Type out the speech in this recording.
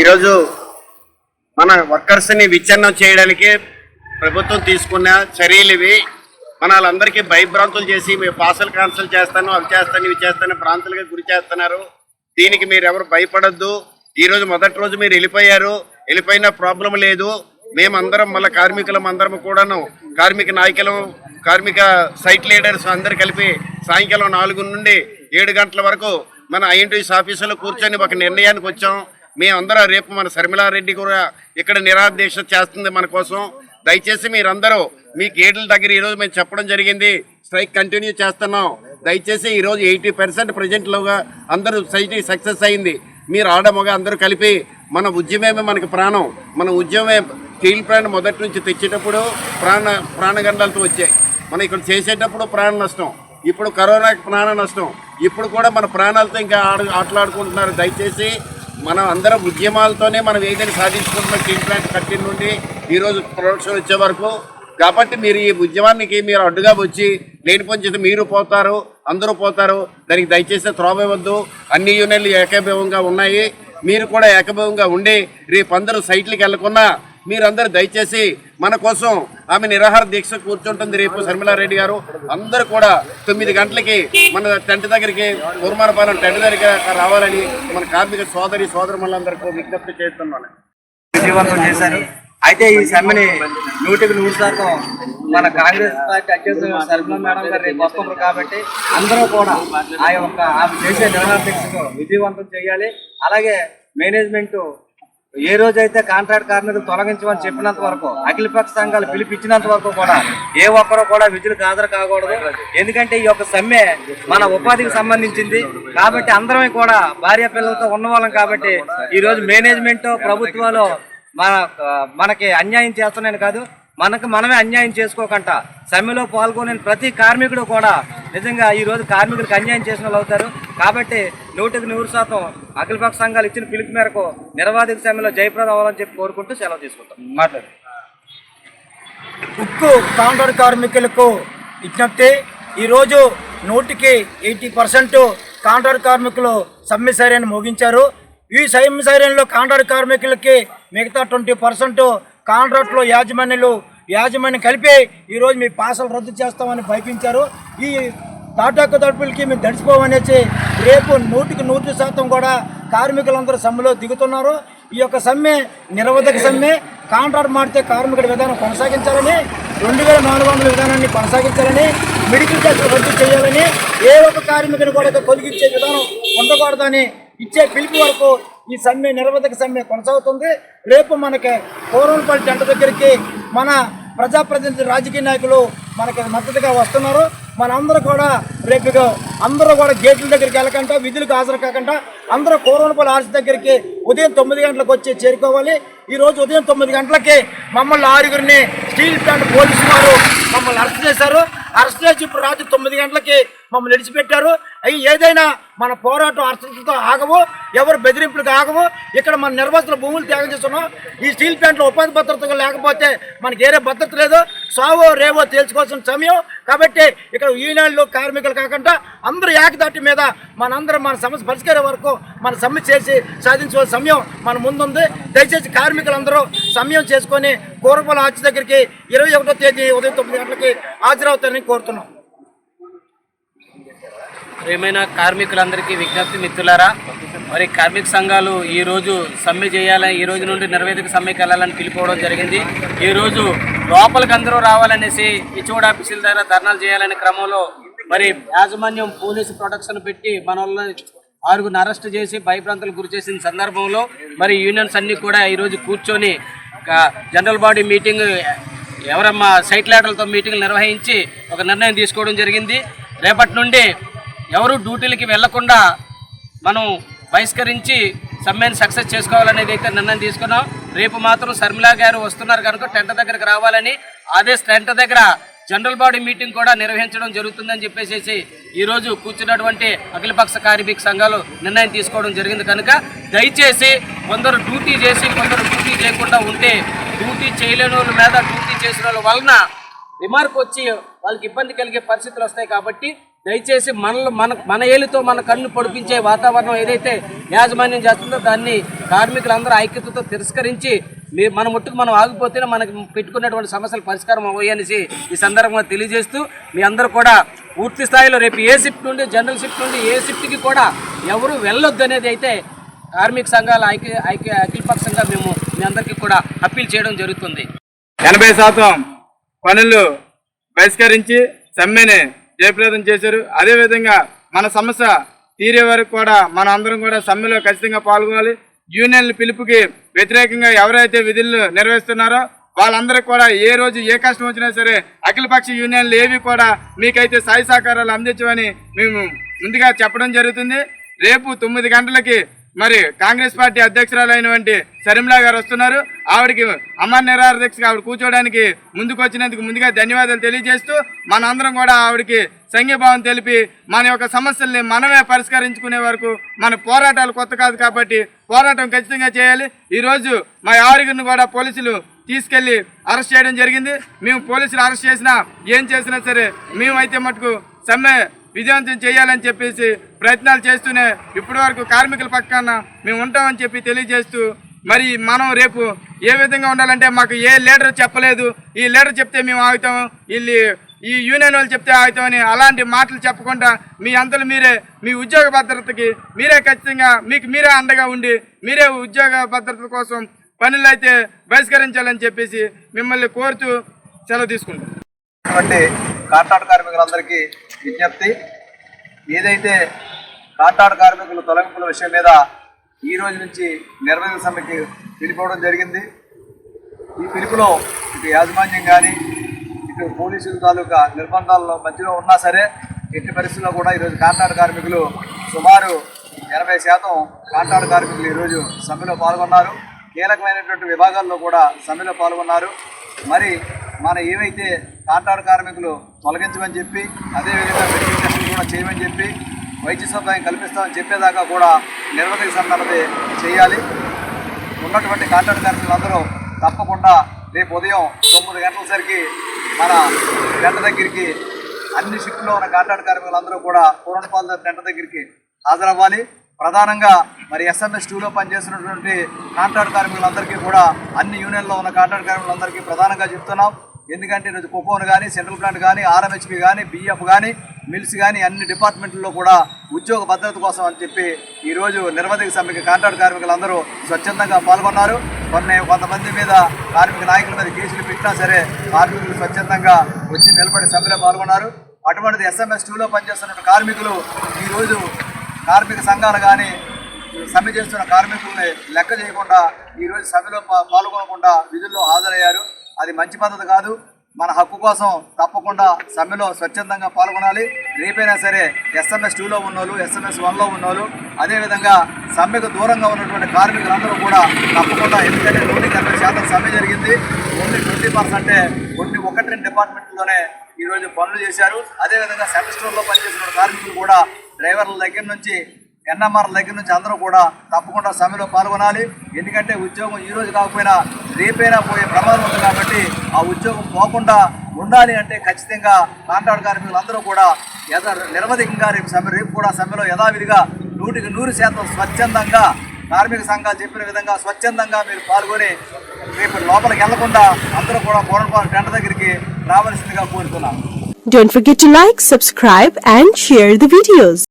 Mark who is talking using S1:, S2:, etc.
S1: ఈరోజు మన వర్కర్స్ని విచ్ఛిన్నం చేయడానికి ప్రభుత్వం తీసుకున్న చర్యలు ఇవి. మన వాళ్ళందరికీ భయభ్రాంతులు చేసి మేము పాసలు క్యాన్సిల్ చేస్తాను అవి చేస్తాను ఇవి చేస్తాను భ్రాంతులుగా గురి చేస్తున్నారు. దీనికి మీరు ఎవరు భయపడొద్దు. ఈ రోజు మొదటి రోజు మీరు వెళ్ళిపోయారు. వెళ్ళిపోయిన ప్రాబ్లం లేదు. మేమందరం మళ్ళీ కార్మికులం అందరం కూడాను కార్మిక నాయకులు కార్మిక సైట్ లీడర్స్ అందరు కలిపి సాయంకాలం నాలుగు నుండి ఏడు గంటల వరకు మన ఐఎన్టీఎస్ ఆఫీసులో కూర్చొని ఒక నిర్ణయానికి వచ్చాం. మేమందరం రేపు మన శర్మిలారెడ్డి కూడా ఇక్కడ నిరాదేశ చేస్తుంది మన కోసం. దయచేసి మీరందరూ మీ గేట్ల దగ్గర ఈరోజు మేము చెప్పడం జరిగింది. స్ట్రైక్ కంటిన్యూ చేస్తున్నాం. దయచేసి ఈరోజు ఎయిటీ పర్సెంట్ ప్రజెంట్లోగా అందరూ సైట్ సక్సెస్ అయింది. మీరు ఆడమొగ అందరూ కలిపి మన ఉద్యమమే మనకి ప్రాణం. మన ఉద్యమమే స్టీల్ ప్లాంట్ మొదటి నుంచి తెచ్చేటప్పుడు ప్రాణ ప్రాణగండాలతో వచ్చాయి. మనం ఇక్కడ చేసేటప్పుడు ప్రాణ నష్టం. ఇప్పుడు కరోనా ప్రాణ నష్టం. ఇప్పుడు కూడా మన ప్రాణాలతో ఇంకా ఆడు ఆటలాడుకుంటున్నారు. దయచేసి మనం అందరం ఉద్యమాలతోనే మనం ఏదైనా సాధించుకుంటున్నాం స్టీల్ ప్లాంట్ కట్టిన నుండి ఈరోజు ప్రొడక్షన్ వచ్చే వరకు. కాబట్టి మీరు ఈ ఉద్యమానికి మీరు అడ్డుగా వచ్చి లేని పని మీరు పోతారు అందరూ పోతారు. దానికి దయచేసి త్రోవవద్దు అన్ని యూనియన్లు ఏకభావంగా ఉన్నాయి. మీరు కూడా ఏకభావంగా ఉండి రేపు అందరూ సైట్లకు వెళ్ళకుండా మీరందరూ దయచేసి మన కోసం ఆమె నిరాహార దీక్ష కూర్చుంటుంది రేపు శర్మిలారెడ్డి గారు. అందరూ కూడా తొమ్మిది గంటలకి మన టెంట్ దగ్గరికి కుర్మానపాలెం టెంట్ దగ్గర రావాలని మన కార్మిక సోదరి సోదరులందరికీ విజ్ఞప్తి చేస్తున్నాను.
S2: విజయవంతం చేశారు. అయితే ఈ సమ్మెని నూటికి నూరు శాతం మన కాంగ్రెస్ పార్టీ అధ్యక్షులు శర్మిల మేడం గారు రేపు వస్తున్నారు కాబట్టి అందరూ కూడా ఆ యొక్క ఆమె చేసే నిర్ణయాధ్యక్షకు విజయవంతం చేయాలి. అలాగే మేనేజ్మెంట్ ఏ రోజైతే కాంట్రాక్ట్ కార్మికులు తొలగించమని చెప్పినంత వరకు అఖిలపక్ష సంఘాలు పిలిపించినంత వరకు కూడా ఏ ఒక్కరూ కూడా విధులకు హాజరు కాకూడదు. ఎందుకంటే ఈ యొక్క సమ్మె మన ఉపాధికి సంబంధించింది. కాబట్టి అందరం కూడా భార్య పిల్లలతో ఉన్నవాళ్ళం కాబట్టి ఈ రోజు మేనేజ్మెంట్ ప్రభుత్వాలు మన మనకి అన్యాయం చేస్తున్నాయని కాదు. మనకు మనమే అన్యాయం చేసుకోకుండా సమ్మెలో పాల్గొనే ప్రతి కార్మికుడు కూడా నిజంగా ఈ రోజు కార్మికులకు అన్యాయం చేసిన వాళ్ళు అవుతారు. కాబట్టి నూటికి నూరు శాతం అఖిలపక్ష సంఘాలు ఇచ్చిన పిలుపు మేరకు నిరవాధిక సమ్మెలో జయప్రదం అవ్వాలని చెప్పి కోరుకుంటూ సెలవు తీసుకుంటాం. మాట్లాడు.
S3: ఉక్కు కాంట్రాక్ట్ కార్మికులకు విజ్ఞప్తి. ఈరోజు నూటికి ఎయిటీ పర్సెంట్ కాంట్రాక్ట్ కార్మికులు సమ్మె సైరన్ మోగించారు. ఈ సమ్మె సైరన్లో కాంట్రాక్ట్ కార్మికులకి మిగతా ట్వంటీ పర్సెంట్ కాంట్రాక్ట్లో యాజమాన్యులు యాజమాన్యం కలిపి ఈరోజు మీ పాసలు రద్దు చేస్తామని భయపించారు ఈ తాటాకు తడుపులకి మేము తడిచిపోవనేసి రేపు నూటికి నూరు శాతం కూడా కార్మికులందరూ సమ్మెలో దిగుతున్నారు. ఈ యొక్క సమ్మె నిరవధిక సమ్మె. కాంట్రాక్ట్ మాడితే కార్మికుడి విధానం కొనసాగించాలని రెండు వేల నాలుగు వందల విధానాన్ని కొనసాగించాలని మెడికల్ టెస్ట్ రద్దు చేయాలని ఏ ఒక్క కార్మికుని కూడా కొలిగించే తొలగించే విధానం ఉండకూడదని ఇచ్చే పిలుపు వరకు ఈ సమ్మె నిరవధిక సమ్మె కొనసాగుతుంది. రేపు మనకి కోరంపల్లి జంట దగ్గరికి మన ప్రజాప్రతినిధి రాజకీయ నాయకులు మనకి మద్దతుగా వస్తున్నారు. మనందరూ కూడా రేపు అందరూ కూడా గేట్ల దగ్గరికి వెళ్ళకుండా విధులకు హాజరు కాకుండా అందరూ కోరంపల్లి ఆర్చి దగ్గరికి ఉదయం తొమ్మిది గంటలకు వచ్చి చేరుకోవాలి. ఈ రోజు ఉదయం తొమ్మిది గంటలకి మమ్మల్ని ఆరుగురిని స్టీల్ ప్లాంట్ పోలీసు వారు మమ్మల్ని అరెస్ట్ చేశారు. అరెస్ట్ చేసి ఇప్పుడు రాత్రి తొమ్మిది గంటలకి మమ్మల్ని విడిచిపెట్టారు. అవి ఏదైనా మన పోరాటం అరెస్టులతో ఆగవు ఎవరు బెదిరింపులకు ఆగవు. ఇక్కడ మన నిర్వాసితుల భూములు త్యాగం చేస్తున్నాం. ఈ స్టీల్ ప్లాంట్లో ఉపాధి భద్రత లేకపోతే మనకి ఏరే భద్రత లేదు. సావో రేవో తేల్చుకోవాల్సిన సమయం. కాబట్టి ఇక్కడ ఈనాడులో కార్మికులు కాకుండా అందరూ ఏకదాటి మీద మనందరం మన సమస్య పరిష్కారం వరకు మన సమ్మె చేసి సాధించవలసిన సమయం మన ముందుంది. దయచేసి కార్మికులందరూ సమయం చేసుకొని కూరపాల ఆర్చి దగ్గరికి ఇరవై ఒకటో తేదీ ఉదయం తొమ్మిది గంటలకి హాజరవుతారని కోరుతున్నాం.
S4: ప్రేమైన కార్మికులందరికీ విజ్ఞప్తి మిత్రులారా మరి కార్మిక సంఘాలు ఈరోజు సమ్మె చేయాలని ఈ రోజు నుండి నిర్వేదిక సమ్మెకి వెళ్ళాలని పిలుపుకోవడం జరిగింది. ఈరోజు లోపలికి అందరూ రావాలనేసి ఇచ్చుకోడ ఆఫీసుల దగ్గర ధర్నాలు చేయాలనే క్రమంలో మరి యాజమాన్యం పోలీసు ప్రొటెక్షన్ పెట్టి మన ఆరుగురు ఆరుగురిని అరెస్ట్ చేసి భయప్రాంతాలకు గురి చేసిన సందర్భంలో మరి యూనియన్స్ అన్నీ కూడా ఈరోజు కూర్చొని జనరల్ బాడీ మీటింగ్ ఎవరమ్మా సైట్ లీడర్లతో మీటింగ్లు నిర్వహించి ఒక నిర్ణయం తీసుకోవడం జరిగింది. రేపటి నుండి ఎవరు డ్యూటీలకి వెళ్ళకుండా మనం బహిష్కరించి సమ్మెను సక్సెస్ చేసుకోవాలనేది అయితే నిర్ణయం తీసుకున్నాం. రేపు మాత్రం శర్మిలా గారు వస్తున్నారు కనుక టెంట్ దగ్గరకు రావాలని అదే టెంట్ దగ్గర జనరల్ బాడీ మీటింగ్ కూడా నిర్వహించడం జరుగుతుందని చెప్పేసి ఈరోజు కూర్చున్నటువంటి అఖిలపక్ష కార్మిక సంఘాలు నిర్ణయం తీసుకోవడం జరిగింది కనుక దయచేసి కొందరు డ్యూటీ చేసి కొందరు డ్యూటీ చేయకుండా ఉంటే డ్యూటీ చేయలేని వాళ్ళ మీద డ్యూటీ చేసిన వాళ్ళ వలన రిమార్క్ వచ్చి వాళ్ళకి ఇబ్బంది కలిగే పరిస్థితులు వస్తాయి కాబట్టి దయచేసి మనలో మన మన ఏలుతో మన కళ్ళు పొడిపించే వాతావరణం ఏదైతే యాజమాన్యం చేస్తుందో దాన్ని కార్మికులందరూ ఐక్యతతో తిరస్కరించి మీ మన ముట్టుకు మనం ఆగిపోతేనే మనకి పెట్టుకున్నటువంటి సమస్యలు పరిష్కారం అవ్వయనేసి ఈ సందర్భంగా తెలియజేస్తూ మీ అందరూ కూడా పూర్తి స్థాయిలో రేపు ఏ షిఫ్ట్ నుండి జనరల్ షిఫ్ట్ నుండి ఏ షిఫ్ట్కి కూడా ఎవరు వెళ్ళొద్దు అనేది అయితే కార్మిక సంఘాల ఐక్య ఐక్య అఖిలపక్షంగా మేము మీ అందరికీ కూడా అప్పీల్ చేయడం జరుగుతుంది.
S5: ఎనభై శాతం పనులు బహిష్కరించి సమ్మెని జయప్రదం చేశారు. అదేవిధంగా మన సమస్య తీరే వరకు కూడా మన అందరం కూడా సమ్మెలో ఖచ్చితంగా పాల్గొనాలి. యూనియన్ల పిలుపుకి వ్యతిరేకంగా ఎవరైతే విధులు నిర్వహిస్తున్నారో వాళ్ళందరికీ కూడా ఏ రోజు ఏ కష్టం వచ్చినా సరే అఖిలపక్ష యూనియన్లు ఏవి కూడా మీకైతే సాయి సహకారాలు అందించమని మేము ముందుగా చెప్పడం జరుగుతుంది. రేపు తొమ్మిది గంటలకి మరి కాంగ్రెస్ పార్టీ అధ్యక్షురాలైనటువంటి శర్మిలా గారు వస్తున్నారు. ఆవిడకి అమర్ నిరాహార ఆవిడ కూర్చోవడానికి ముందుకు వచ్చినందుకు ముందుగా ధన్యవాదాలు తెలియజేస్తూ మనందరం కూడా ఆవిడకి సంఘీభావం తెలిపి మన యొక్క సమస్యల్ని మనమే పరిష్కరించుకునే వరకు మన పోరాటాలు కొత్త కాదు కాబట్టి పోరాటం ఖచ్చితంగా చేయాలి. ఈరోజు మా ఆరుగురిని కూడా పోలీసులు తీసుకెళ్ళి అరెస్ట్ చేయడం జరిగింది. మేము పోలీసులు అరెస్ట్ చేసినా ఏం చేసినా సరే మేమైతే మటుకు సమ్మె విజయవంతం చేయాలని చెప్పేసి ప్రయత్నాలు చేస్తూనే ఇప్పటి వరకు కార్మికుల పక్కన మేము ఉంటామని చెప్పి తెలియజేస్తూ మరి మనం రేపు ఏ విధంగా ఉండాలంటే మాకు ఏ లీడర్ చెప్పలేదు ఈ లీడర్ చెప్తే మేము ఆగుతాం వీళ్ళు ఈ యూనియన్ వాళ్ళు చెప్తే ఆగుతామని అలాంటి మాటలు చెప్పకుండా మీ అంతలు మీరే మీ ఉద్యోగ భద్రతకి మీరే ఖచ్చితంగా మీకు మీరే అండగా ఉండి మీరే ఉద్యోగ భద్రత కోసం పనులు అయితే బహిష్కరించాలని చెప్పేసి మిమ్మల్ని కోరుతూ సెలవు తీసుకుంటాం
S6: కాబట్టి కాంట్రాక్ట్ కార్మికులందరికీ విజ్ఞప్తి. ఏదైతే కాంట్రాక్ట్ కార్మికుల తొలగింపుల విషయం మీద ఈ రోజు నుంచి నిర్వహణ సమ్మెకి పిలిపోవడం జరిగింది. ఈ పిలుపులో ఇటు యాజమాన్యం కానీ ఇటు పోలీసుల తాలూకా నిర్బంధాల మధ్యలో ఉన్నా సరే ఎట్టి పరిస్థితుల్లో కూడా ఈరోజు కాంట్రాక్ట్ కార్మికులు సుమారు ఎనభై శాతం కాంట్రాక్ట్ కార్మికులు ఈరోజు సమ్మెలో పాల్గొన్నారు. కీలకమైనటువంటి విభాగాల్లో కూడా సమ్మెలో పాల్గొన్నారు. మరి మన ఏవైతే కాంట్రాక్ట్ కార్మికులు తొలగించమని చెప్పి అదేవిధంగా మెడికల్ టెస్టులు కూడా చేయమని చెప్పి వైద్య సదుపాయం కల్పిస్తామని చెప్పేదాకా కూడా నిర్వహణ సన్నద్ధి చేయాలి. ఉన్నటువంటి కాంట్రాక్ట్ కార్మికులందరూ తప్పకుండా రేపు ఉదయం తొమ్మిది గంటల సరికి మన గంట దగ్గరికి అన్ని షిఫ్ట్లో ఉన్న కాంట్రాక్ట్ కార్మికులందరూ కూడా పూర్ణపాల గంట దగ్గరికి హాజరవ్వాలి. ప్రధానంగా మరి ఎస్ఎంఎస్ టూలో పనిచేస్తున్నటువంటి కాంట్రాక్ట్ కార్మికులందరికీ కూడా అన్ని యూనియన్లో ఉన్న కాంట్రాక్ట్ కార్మికులందరికీ ప్రధానంగా చెప్తున్నాం. ఎందుకంటే ఈరోజు కుపోన్ కానీ సెంట్రల్ ప్లాంట్ కానీ ఆర్ఎంహెచ్పి కానీ బిఎఫ్ కానీ మిల్స్ కానీ అన్ని డిపార్ట్మెంట్లలో కూడా ఉద్యోగ భద్రత కోసం అని చెప్పి ఈరోజు నిర్వధిక సమ్మెకి కాంట్రాక్ట్ కార్మికులందరూ స్వచ్ఛందంగా పాల్గొన్నారు. కొన్ని కొంతమంది మీద కార్మిక నాయకుల మీద కేసులు పెట్టినా సరే కార్మికులు స్వచ్ఛందంగా వచ్చి నిలబడి సమ్మెలో పాల్గొన్నారు. అటువంటిది ఎస్ఎంఎస్ టూలో పనిచేస్తున్న కార్మికులు ఈరోజు కార్మిక సంఘాలు కానీ సమ్మె చేస్తున్న కార్మికుల్ని లెక్క చేయకుండా ఈరోజు సమ్మెలో పాల్గొనకుండా విధుల్లో హాజరయ్యారు. అది మంచి పద్ధతి కాదు. మన హక్కు కోసం తప్పకుండా సమ్మెలో స్వచ్ఛందంగా పాల్గొనాలి. రేపైనా సరే ఎస్ఎంఎస్ టూలో ఉన్నోళ్ళు ఎస్ఎంఎస్ వన్లో ఉన్నోళ్ళు అదేవిధంగా సమ్మెకు దూరంగా ఉన్నటువంటి కార్మికులందరూ కూడా తప్పకుండా ఎందుకంటే నూటికి ఎనభై శాతం సమ్మె జరిగింది. ఓన్లీ ట్వంటీ పర్సెంటే కొన్ని ఒకటి రెండు డిపార్ట్మెంట్లోనే ఈరోజు పనులు చేశారు. అదేవిధంగా సెంటర్ స్టోర్లో పనిచేసిన కార్మికులు కూడా డ్రైవర్ల దగ్గర నుంచి ఎన్ఎంఆర్ల దగ్గర నుంచి అందరూ కూడా తప్పకుండా సమ్మెలో పాల్గొనాలి ఎందుకంటే ఉద్యోగం ఈ రోజు కాకపోయినా రేపైనా పోయే ప్రమాదం ఉంది కాబట్టి ఆ ఉద్యోగం పోకుండా ఉండాలి అంటే ఖచ్చితంగా కాంట్రాక్ట్ కార్మికులందరూ కూడా యథ నిరవధికంగా రేపు సమ్మె రేపు కూడా సమ్మెలో యథావిధిగా నూటికి నూరు శాతం స్వచ్ఛందంగా కార్మిక సంఘాలు చెప్పిన విధంగా స్వచ్ఛందంగా మీరు పాల్గొని రేపు లోపలికి వెళ్ళకుండా అందరూ కూడా కోరంపాలు టెంట దగ్గరికి రావాల్సిందిగా కోరుతున్నాను
S7: Don't forget to like, subscribe and share the videos.